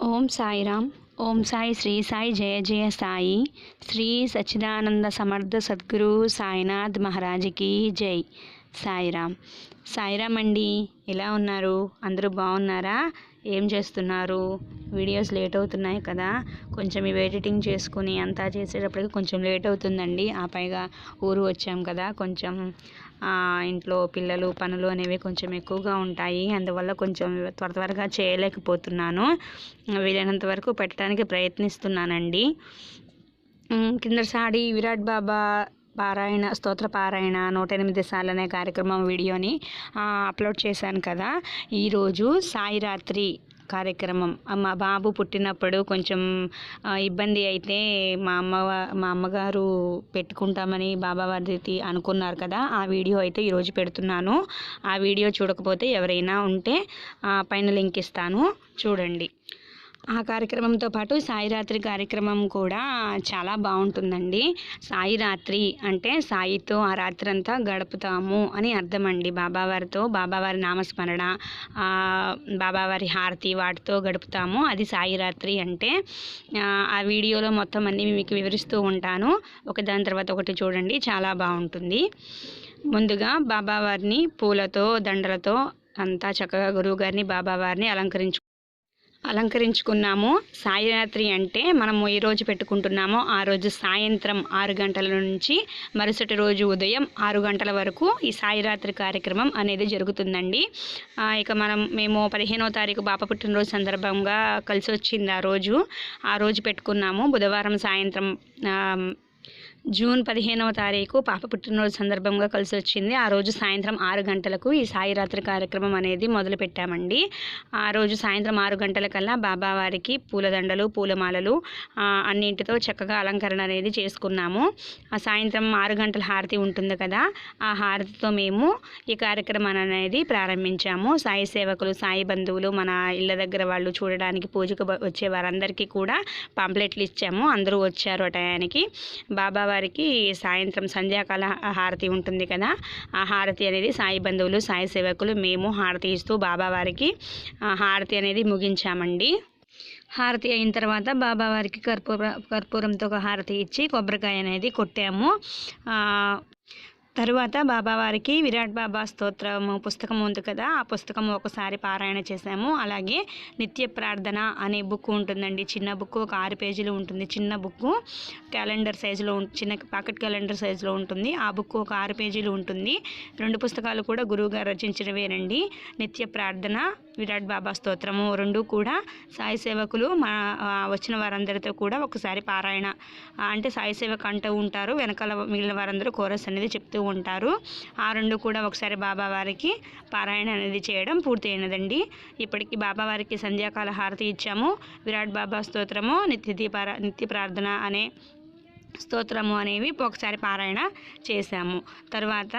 ఓం సాయిరామ్. ఓం సాయి శ్రీ సాయి జయ జయ సాయి. శ్రీ సచ్చిదానంద సమర్థ సద్గురు సాయినాథ్ మహారాజ్కి జై. సాయిరామ్. సాయిరామ్ అండి ఎలా ఉన్నారు? అందరూ బాగున్నారా? ఏం చేస్తున్నారు? వీడియోస్ లేట్ అవుతున్నాయి కదా. కొంచెం ఇవి ఎడిటింగ్ చేసుకుని అంతా చేసేటప్పటికి కొంచెం లేట్ అవుతుందండి. ఆ పైగా ఊరు వచ్చాం కదా. కొంచెం ఇంట్లో పిల్లలు పనులు అనేవి కొంచెం ఎక్కువగా ఉంటాయి. అందువల్ల కొంచెం త్వర త్వరగా చేయలేకపోతున్నాను. వీలైనంత వరకు పెట్టడానికి ప్రయత్నిస్తున్నానండి. ఉమ్, కిందసారి విరాట్ బాబా పారాయణ స్తోత్ర పారాయణ నూట ఎనిమిది సార్లు అనే కార్యక్రమం వీడియోని అప్లోడ్ చేశాను కదా. ఈరోజు సాయి రాత్రి కార్యక్రమం. మా బాబు పుట్టినప్పుడు కొంచెం ఇబ్బంది అయితే మా అమ్మ మా అమ్మగారు పెట్టుకుంటామని బాబావారి అనుకున్నారు కదా. ఆ వీడియో అయితే ఈరోజు పెడుతున్నాను. ఆ వీడియో చూడకపోతే ఎవరైనా ఉంటే ఆ, పైన లింక్ ఇస్తాను. చూడండి. ఆ కార్యక్రమంతో పాటు సాయి రాత్రి కార్యక్రమం కూడా చాలా బాగుంటుందండి. సాయి రాత్రి అంటే సాయితో ఆ రాత్రి అంతా గడుపుతాము అని అర్థం అండి బాబావారితో బాబావారి నామస్మరణ బాబావారి హారతి వాటితో గడుపుతాము. అది సాయి రాత్రి అంటే ఆ, వీడియోలో మొత్తం అన్నీ మీకు వివరిస్తూ ఉంటాను. ఒక దాని తర్వాత ఒకటి చూడండి. చాలా బాగుంటుంది. ముందుగా బాబావారిని పూలతో దండలతో అంతా చక్కగా గురువుగారిని బాబావారిని అలంకరించు అలంకరించుకున్నాము. సాయిరాత్రి అంటే మనము ఏ రోజు పెట్టుకుంటున్నామో ఆ రోజు సాయంత్రం ఆరు గంటల నుంచి మరుసటి రోజు ఉదయం ఆరు గంటల వరకు ఈ సాయిరాత్రి కార్యక్రమం అనేది జరుగుతుందండి. ఇక మనం మేము పదిహేనో తారీఖు బాప పుట్టినరోజు సందర్భంగా కలిసి వచ్చింది ఆ రోజు. ఆ రోజు పెట్టుకున్నాము. బుధవారం సాయంత్రం జూన్ పదిహేనవ తారీఖు పాప పుట్టినరోజు సందర్భంగా కలిసి వచ్చింది ఆ రోజు సాయంత్రం ఆరు గంటలకు ఈ సాయిరాత్రి కార్యక్రమం అనేది మొదలు పెట్టామండి ఆ రోజు సాయంత్రం ఆరు గంటలకల్లా బాబావారికి పూలదండలు పూలమాలలు అన్నింటితో చక్కగా అలంకరణ అనేది చేసుకున్నాము. ఆ సాయంత్రం ఆరు గంటల హారతి ఉంటుంది కదా ఆ హారతితో మేము ఈ కార్యక్రమాన్ని అనేది ప్రారంభించాము. సాయి సేవకులు సాయి బంధువులు మన ఇళ్ళ దగ్గర వాళ్ళు చూడడానికి పూజకు వచ్చే వారందరికీ కూడా పాంప్లెట్లు ఇచ్చాము. అందరూ వచ్చారు ఆ టయానికి. బాబావారికి సాయంత్రం సంధ్యాకాల హారతి ఉంటుంది కదా. ఆ హారతి అనేది సాయి బంధువులు సాయి సేవకులు మేము హారతి ఇస్తూ బాబావారికి హారతి అనేది ముగించామండి. హారతి అయిన తర్వాత బాబావారికి కర్పూర కర్పూరంతో ఒక హారతి ఇచ్చి కొబ్బరికాయ అనేది కొట్టాము. తరువాత బాబావారికి విరాట్ బాబా స్తోత్రము పుస్తకం ఉంది కదా ఆ పుస్తకం ఒకసారి పారాయణ చేశాము. అలాగే నిత్య ప్రార్థన అనే బుక్ ఉంటుందండి. చిన్న బుక్ ఒక ఆరు పేజీలు ఉంటుంది. చిన్న బుక్ క్యాలెండర్ సైజులో చిన్న పాకెట్ క్యాలెండర్ సైజులో ఉంటుంది. ఆ బుక్ ఒక ఆరు పేజీలు ఉంటుంది. రెండు పుస్తకాలు కూడా గురువు గారు రచించినవేనండి. నిత్య ప్రార్థన విరాట్ బాబా స్తోత్రము రెండు కూడా సాయి సేవకులు మా వచ్చిన వారందరితో కూడా ఒకసారి పారాయణ. అంటే సాయి సేవకు అంటూ ఉంటారు. వెనకాల మిగిలిన వారందరూ కోరస్ అనేది చెప్తూ ఉంటారు. ఆ రెండు కూడా ఒకసారి బాబా వారికి పారాయణ అనేది చేయడం పూర్తయినదండి. ఇప్పటికి బాబావారికి సంధ్యాకాల హారతి ఇచ్చాము. విరాట్ బాబా స్తోత్రము నిత్య దీపార నిత్య ప్రార్థన అనే స్తోత్రము అనేవి ఒకసారి పారాయణ చేశాము. తర్వాత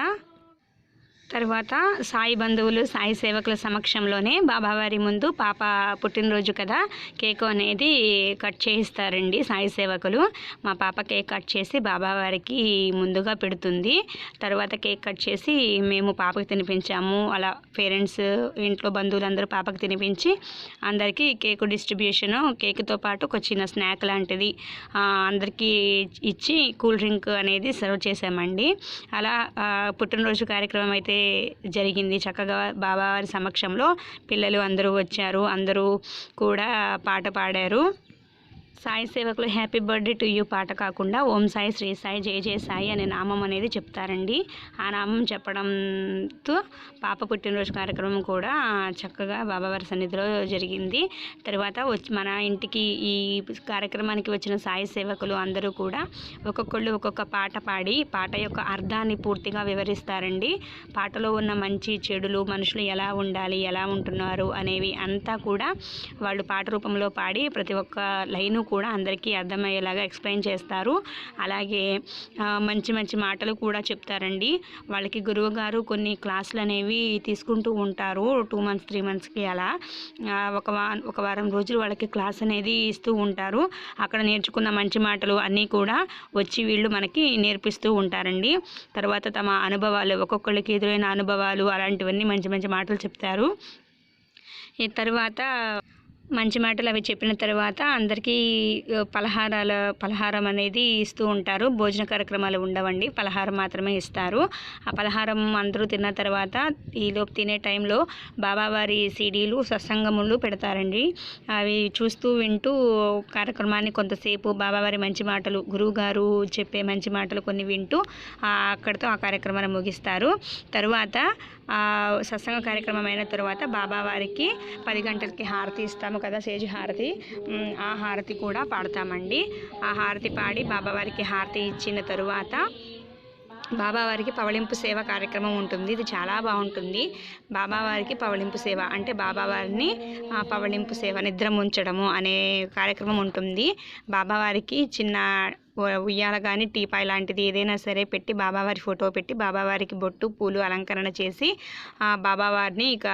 తర్వాత సాయి బంధువులు సాయి సేవకుల సమక్షంలోనే బాబావారి ముందు పాప పుట్టినరోజు కదా. కేక్ అనేది కట్ చేయిస్తారండి సాయి సేవకులు. మా పాప కేక్ కట్ చేసి బాబావారికి ముందుగా పెడుతుంది. తర్వాత కేక్ కట్ చేసి మేము పాపకు తినిపించాము. అలా పేరెంట్స్ ఇంట్లో బంధువులందరూ పాపకి తినిపించి అందరికీ కేక్ డిస్ట్రిబ్యూషను కేక్తో పాటు ఒక చిన్న స్నాక్ లాంటిది అందరికీ ఇచ్చి కూల్ డ్రింక్ అనేది సర్వ్ చేసామండి అలా పుట్టినరోజు కార్యక్రమం అయితే జరిగింది. చక్కగా బాబావారి సమక్షంలో పిల్లలు అందరూ వచ్చారు. అందరూ కూడా పాట పాడారు. సాయి సేవకులు హ్యాపీ బర్త్డే టు యూ పాట కాకుండా ఓం సాయి శ్రీ సాయి జయ జయ సాయి అనే నామం అనేది చెప్తారండి. ఆ నామం చెప్పడంతో పాప పుట్టినరోజు కార్యక్రమం కూడా చక్కగా బాబావారి సన్నిధిలో జరిగింది. తర్వాత వచ్చి మన ఇంటికి ఈ కార్యక్రమానికి వచ్చిన సాయి సేవకులు అందరూ కూడా ఒక్కొక్కళ్ళు ఒక్కొక్క పాట పాడి పాట యొక్క అర్థాన్ని పూర్తిగా వివరిస్తారండి. పాటలో ఉన్న మంచి చెడులు మనుషులు ఎలా ఉండాలి ఎలా ఉంటున్నారు అనేవి అంతా కూడా వాళ్ళు పాట రూపంలో పాడి ప్రతి ఒక్క లైను కూడా అందరికీ అర్థమయ్యేలాగా ఎక్స్ప్లెయిన్ చేస్తారు. అలాగే మంచి మంచి మాటలు కూడా చెప్తారండి. వాళ్ళకి గురువు గారు కొన్ని క్లాసులు అనేవి తీసుకుంటూ ఉంటారు. టూ మంత్స్ త్రీ మంత్స్కి అలా. ఒక వా ఒక వారం రోజులు వాళ్ళకి క్లాస్ అనేది ఇస్తూ ఉంటారు. అక్కడ నేర్చుకున్న మంచి మాటలు అన్నీ కూడా వచ్చి వీళ్ళు మనకి నేర్పిస్తూ ఉంటారండి. తర్వాత తమ అనుభవాలు ఒక్కొక్కళ్ళకి ఎదురైన అనుభవాలు అలాంటివన్నీ మంచి మంచి మాటలు చెప్తారు. ఈ తర్వాత మంచి మాటలు అవి చెప్పిన తర్వాత అందరికీ పలహారాల పలహారం అనేది ఇస్తూ ఉంటారు. భోజన కార్యక్రమాలు ఉండవండి. పలహారం మాత్రమే ఇస్తారు. ఆ పలహారం అందరూ తిన్న తర్వాత ఈలోపు తినే టైంలో బాబావారి సీడీలు సత్సంగములు పెడతారండి. అవి చూస్తూ వింటూ కార్యక్రమాన్ని కొంతసేపు బాబావారి మంచి మాటలు గురువుగారు చెప్పే మంచి మాటలు కొన్ని వింటూ అక్కడితో ఆ కార్యక్రమాన్ని ముగిస్తారు. తరువాత సత్సంగ కార్యక్రమం అయిన తర్వాత బాబావారికి పది గంటలకి హారతి ఇస్తాము. కదా సేజు హారతి. ఆ హారతి కూడా పాడతామండి. ఆ హారతి పాడి బాబావారికి హారతి ఇచ్చిన తరువాత బాబావారికి పవళింపు సేవ కార్యక్రమం ఉంటుంది. ఇది చాలా బాగుంటుంది. బాబావారికి పవళింపు సేవ అంటే బాబావారిని ఆ, పవళింపు సేవ నిద్ర ముంచడము అనే కార్యక్రమం ఉంటుంది. బాబావారికి చిన్న ఉయ్యాల కానీ టీపాయ్ లాంటిది ఏదైనా సరే పెట్టి బాబావారి ఫోటో పెట్టి బాబావారికి బొట్టు పూలు అలంకరణ చేసి బాబావారిని ఇక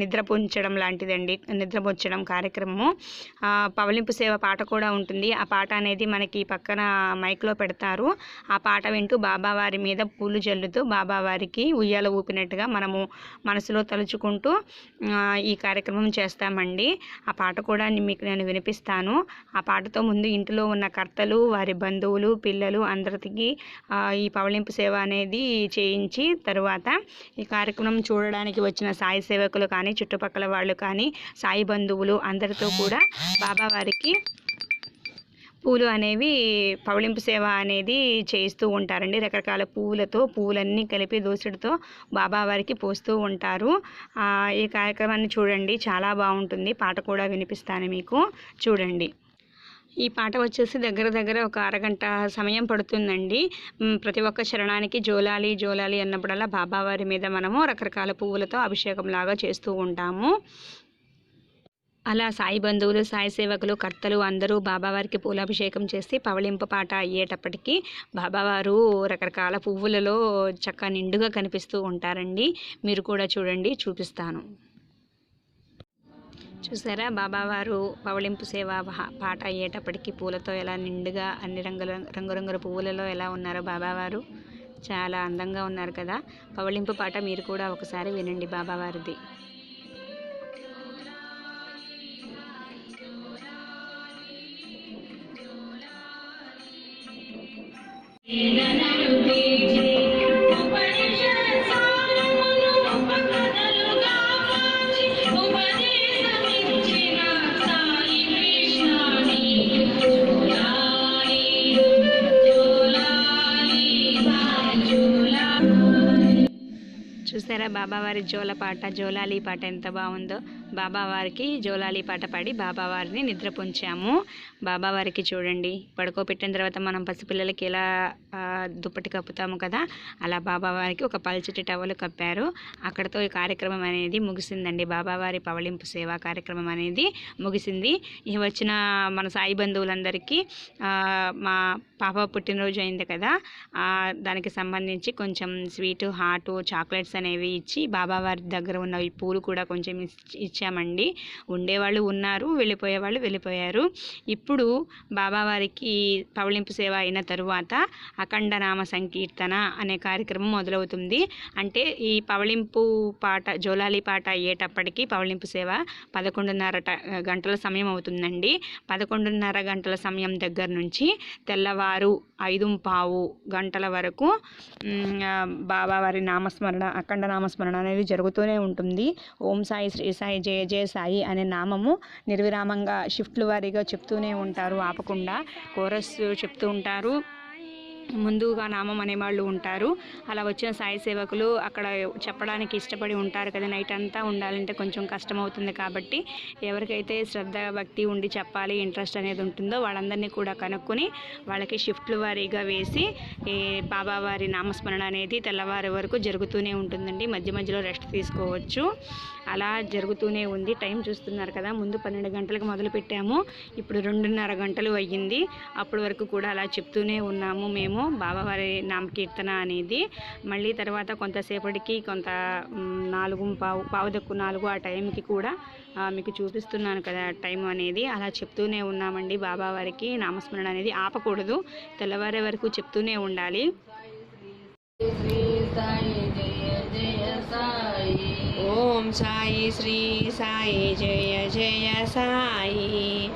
నిద్రపుంచడం లాంటిదండి. నిద్రపుంచడం కార్యక్రమము. పవలింపు సేవ పాట కూడా ఉంటుంది. ఆ పాట అనేది మనకి పక్కన మైక్లో పెడతారు. ఆ పాట వింటూ బాబావారి మీద పూలు జల్లుతూ బాబావారికి ఉయ్యాల ఊపినట్టుగా మనము మనసులో తలుచుకుంటూ ఈ కార్యక్రమం చేస్తామండి. ఆ పాట కూడా మీకు నేను వినిపిస్తాను. ఆ పాటతో ముందు ఇంటిలో ఉన్న కర్తలు వారి బంధువులు బంధువులు పిల్లలు అందరికి ఈ పవళింపు సేవ అనేది చేయించి తరువాత ఈ కార్యక్రమం చూడడానికి వచ్చిన సాయి సేవకులు కానీ చుట్టుపక్కల వాళ్ళు కానీ సాయి బంధువులు అందరితో కూడా బాబావారికి పూలు అనేవి పవళింపు సేవ అనేది చేస్తూ ఉంటారండి. రకరకాల పువ్వులతో పువ్వులన్నీ కలిపి దోసుడితో బాబావారికి పోస్తూ ఉంటారు. ఈ కార్యక్రమాన్ని చూడండి. చాలా బాగుంటుంది. పాట కూడా వినిపిస్తాను మీకు. చూడండి. ఈ పాట వచ్చేసి దగ్గర దగ్గర ఒక అరగంట సమయం పడుతుందండి. ప్రతి ఒక్క చరణానికి జోలాలి జోలాలి అన్నప్పుడల్లా బాబావారి మీద మనము రకరకాల పువ్వులతో అభిషేకం లాగా చేస్తూ ఉంటాము. అలా సాయి బంధువులు సాయి సేవకులు కర్తలు అందరూ బాబావారికి పూలాభిషేకం చేసి పవళింపు పాట అయ్యేటప్పటికి బాబావారు రకరకాల పువ్వులలో చక్క నిండుగా కనిపిస్తూ ఉంటారండి. మీరు కూడా చూడండి చూపిస్తాను. చూసారా? బాబావారు పవళింపు సేవ పాట అయ్యేటప్పటికి పూలతో ఎలా నిండుగా అన్ని రంగుల రంగురంగుల పువ్వులలో ఎలా ఉన్నారో బాబావారు చాలా అందంగా ఉన్నారు కదా? పవళింపు పాట మీరు కూడా ఒకసారి వినండి బాబావారిది. Yeah, బాబావారి జోల పాట జోలాలి పాట ఎంత బాగుందో. బాబావారికి జోలాలి పాట పాడి బాబావారిని నిద్ర పొంచాము బాబావారికి చూడండి పడుకోబెట్టిన తర్వాత మనం పసిపిల్లలకి ఎలా దుప్పటి కప్పుతాము కదా అలా బాబావారికి ఒక పల్చటి టవలు కప్పారు. అక్కడతో ఈ కార్యక్రమం అనేది ముగిసిందండి. బాబావారి పవళింపు సేవా కార్యక్రమం అనేది ముగిసింది. ఇక వచ్చిన మన సాయి బంధువులందరికీ మా పాప పుట్టినరోజు అయింది కదా దానికి సంబంధించి కొంచెం స్వీట్ హాటు చాక్లెట్స్ అనేవి ఇచ్చి బాబావారి దగ్గర ఉన్న ఈ పూలు కూడా కొంచెం ఇచ్చి ఇచ్చామండి ఉండేవాళ్ళు ఉన్నారు వెళ్ళిపోయే వాళ్ళు వెళ్ళిపోయారు. ఇప్పుడు బాబావారికి పవళింపు సేవ అయిన తరువాత అఖండ నామ సంకీర్తన అనే కార్యక్రమం మొదలవుతుంది. అంటే ఈ పవళింపు పాట జోలాలి పాట అయ్యేటప్పటికి పవళింపు సేవ పదకొండున్నర ట- గంటల సమయం అవుతుందండి. పదకొండున్నర గంటల సమయం దగ్గర నుంచి తెల్లవారు ఐదు పావు గంటల వరకు బాబావారి నామస్మరణ అఖండ నామస్మరణ అనేది జరుగుతూనే ఉంటుంది. ఓం సాయి శ్రీ సాయి జయ జయ సాయి అనే నామము నిర్విరామంగా షిఫ్ట్ల వారీగా చెప్తూనే ఉంటారు. ఆపకుండా కోరస్ చెప్తూ ఉంటారు. ముందుగా నామం అనేవాళ్ళు ఉంటారు. అలా వచ్చిన సాయి సేవకులు అక్కడ చెప్పడానికి ఇష్టపడి ఉంటారు కదా నైట్ అంతా ఉండాలంటే కొంచెం కష్టం అవుతుంది కాబట్టి ఎవరికైతే శ్రద్ధ భక్తి ఉండి చెప్పాలి ఇంట్రెస్ట్ అనేది ఉంటుందో వాళ్ళందరినీ కూడా కనుక్కొని వాళ్ళకి షిఫ్ట్లు వారీగా వేసి ఈ బాబావారి నామస్మరణ అనేది తెల్లవారి వరకు జరుగుతూనే ఉంటుందండి. మధ్య మధ్యలో రెస్ట్ తీసుకోవచ్చు. అలా జరుగుతూనే ఉంది. టైం చూస్తున్నారు కదా ముందు పన్నెండు గంటలకు మొదలు పెట్టాము ఇప్పుడు రెండున్నర గంటలు అయ్యింది. అప్పటి వరకు కూడా అలా చెప్తూనే ఉన్నాము మేము. బాబావారి నామకీర్తన అనేది మళ్ళీ తర్వాత కొంతసేపటికి కొంత నాలుగు పావు పావు దక్కు నాలుగు ఆ టైంకి కూడా మీకు చూపిస్తున్నాను కదా టైం అనేది. అలా చెప్తూనే ఉన్నామండి. బాబావారికి నామస్మరణ అనేది ఆపకూడదు. తెల్లవారే వరకు చెప్తూనే ఉండాలి. శ్రీ సాయి జయ జయ సాయి ఓం సాయి శ్రీ సాయి జయ జయ సాయి.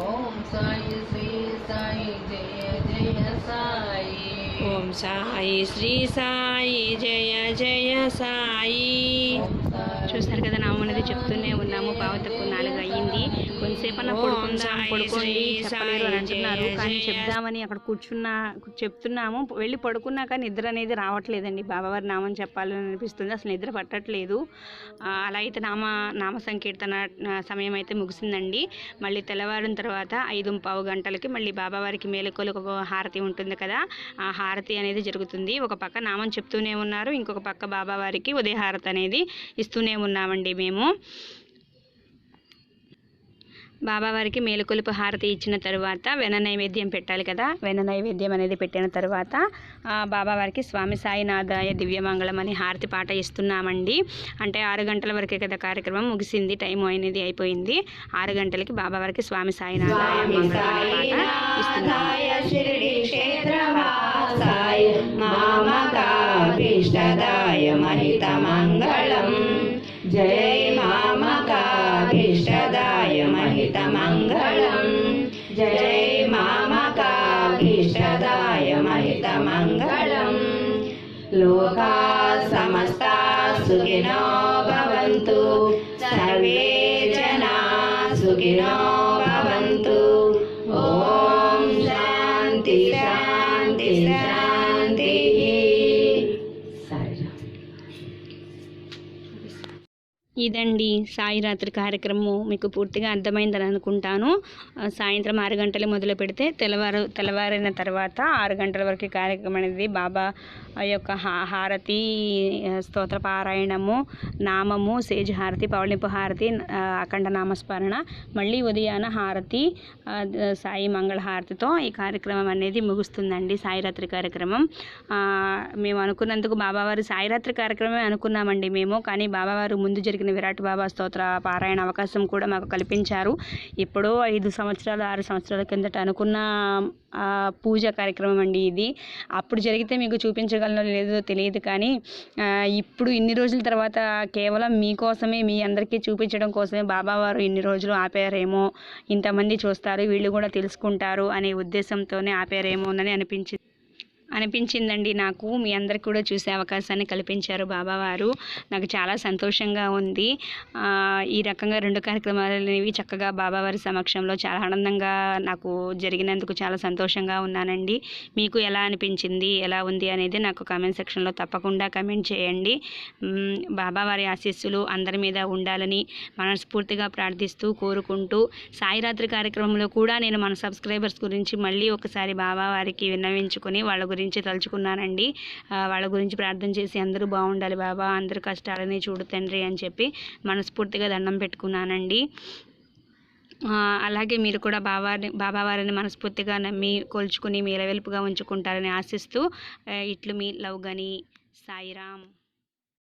ఓం సాయి శ్రీ సాయి జయ జయ సాయి. ఓం సాయి శ్రీ సాయి జయ జయ సాయి. చూస్తారు కదా నామన్నది చెప్తూనే ఉన్నాము భావతకు నాలుగు అయ్యింది కొంతసేపు అన్న పడుకుందాం పడుకోండి చెప్పలేరు అని అంటున్నారు. కానీ చెప్దామని అక్కడ కూర్చున్నా చెప్తున్నాము. వెళ్ళి పడుకున్నాక నిద్ర అనేది రావట్లేదండి. బాబావారి నామం చెప్పాలని అనిపిస్తుంది. అసలు నిద్ర పట్టట్లేదు. అలా అయితే నామ నామ సంకీర్తన సమయం అయితే ముగిసిందండి. మళ్ళీ తెల్లవారిన తర్వాత ఐదు పావు గంటలకి మళ్ళీ బాబావారికి మేలుకొలకు హారతి ఉంటుంది కదా? ఆ హారతి అనేది జరుగుతుంది. ఒక పక్క నామం చెప్తూనే ఉన్నారు. ఇంకొక పక్క బాబావారికి ఉదయ హారతి అనేది ఇస్తూనే ఉన్నామండి మేము. బాబావారికి మేలుకొలుపు హారతి ఇచ్చిన తర్వాత వెన నైవేద్యం పెట్టాలి కదా. వెన నైవేద్యం అనేది పెట్టిన తర్వాత బాబావారికి స్వామి సాయినాథాయ దివ్యమంగళం అని హారతి పాట ఇస్తున్నామండి. అంటే ఆరు గంటల వరకే కదా కార్యక్రమం ముగిసింది టైం అనేది అయిపోయింది. ఆరు గంటలకి బాబావారికి స్వామి సాయినాథాయ మంగళం అనే పాట మామకాభీష్టదాయ మహిత మంగళం జై మామకాభీష్టదాయ మహిత మంగళం జై మామకాభీష్టదాయ మహిత మంగళం లోకా సమస్తా సుఖినో భవంతు. సర్వే ఇదండి సాయి రాత్రి కార్యక్రమం మీకు పూర్తిగా అర్థమైందని అనుకుంటాను. సాయంత్రం ఆరు గంటలు మొదలు పెడితే తెల్లవారు తెల్లవారిన తర్వాత ఆరు గంటల వరకు కార్యక్రమం అనేది బాబా యొక్క హారతి స్తోత్ర పారాయణము నామము సేజ్ హారతి పౌళింపు హారతి అఖండ నామస్మరణ మళ్ళీ ఉదయాన హారతి సాయి మంగళ హారతితో ఈ కార్యక్రమం అనేది ముగుస్తుందండి సాయిరాత్రి కార్యక్రమం. మేము అనుకున్నందుకు బాబావారి సాయిరాత్రి కార్యక్రమమే అనుకున్నామండి మేము కానీ బాబావారు ముందు జరిగిన విరాట్ బాబా స్తోత్ర పారాయణ అవకాశం కూడా మాకు కల్పించారు. ఎప్పుడో ఐదు సంవత్సరాలు ఆరు సంవత్సరాల కిందట అనుకున్న పూజ కార్యక్రమం అండి ఇది. అప్పుడు జరిగితే మీకు చూపించగలనో లేదో తెలియదు కానీ ఇప్పుడు ఇన్ని రోజుల తర్వాత కేవలం మీకోసమే మీ అందరికీ చూపించడం కోసమే బాబావారు ఇన్ని రోజులు ఆపారేమో ఇంతమంది చూస్తారు వీళ్ళు కూడా తెలుసుకుంటారు అనే ఉద్దేశంతోనే ఆపారేమోనని అనిపించింది. అనిపించిందండి నాకు. మీ అందరికి కూడా చూసే అవకాశాన్ని కల్పించారు బాబావారు. నాకు చాలా సంతోషంగా ఉంది. ఈ రకంగా రెండు కార్యక్రమాలు అనేవి చక్కగా బాబావారి సమక్షంలో చాలా ఆనందంగా నాకు జరిగినందుకు చాలా సంతోషంగా ఉన్నానండి. మీకు ఎలా అనిపించింది ఎలా ఉంది అనేది నాకు కామెంట్ సెక్షన్లో తప్పకుండా కమెంట్ చేయండి. బాబావారి ఆశీస్సులు అందరి మీద ఉండాలని మనస్ఫూర్తిగా ప్రార్థిస్తూ కోరుకుంటూ సాయిరాత్రి కార్యక్రమంలో కూడా నేను మన సబ్స్క్రైబర్స్ గురించి మళ్ళీ ఒకసారి బాబావారికి విన్నవించుకొని వాళ్ళ గురించి తలుచుకున్నానండి. వాళ్ళ గురించి ప్రార్థన చేసి అందరూ బాగుండాలి బాబా అందరి కష్టాలని చూడు తండ్రి అని చెప్పి మనస్ఫూర్తిగా దండం పెట్టుకున్నానండి. అలాగే మీరు కూడా బాబాని బాబావారిని మనస్ఫూర్తిగా నమ్మి కొలుచుకుని మీ ఉంచుకుంటారని ఆశిస్తూ ఇట్లు మీ లవ్ గని సాయిరామ్.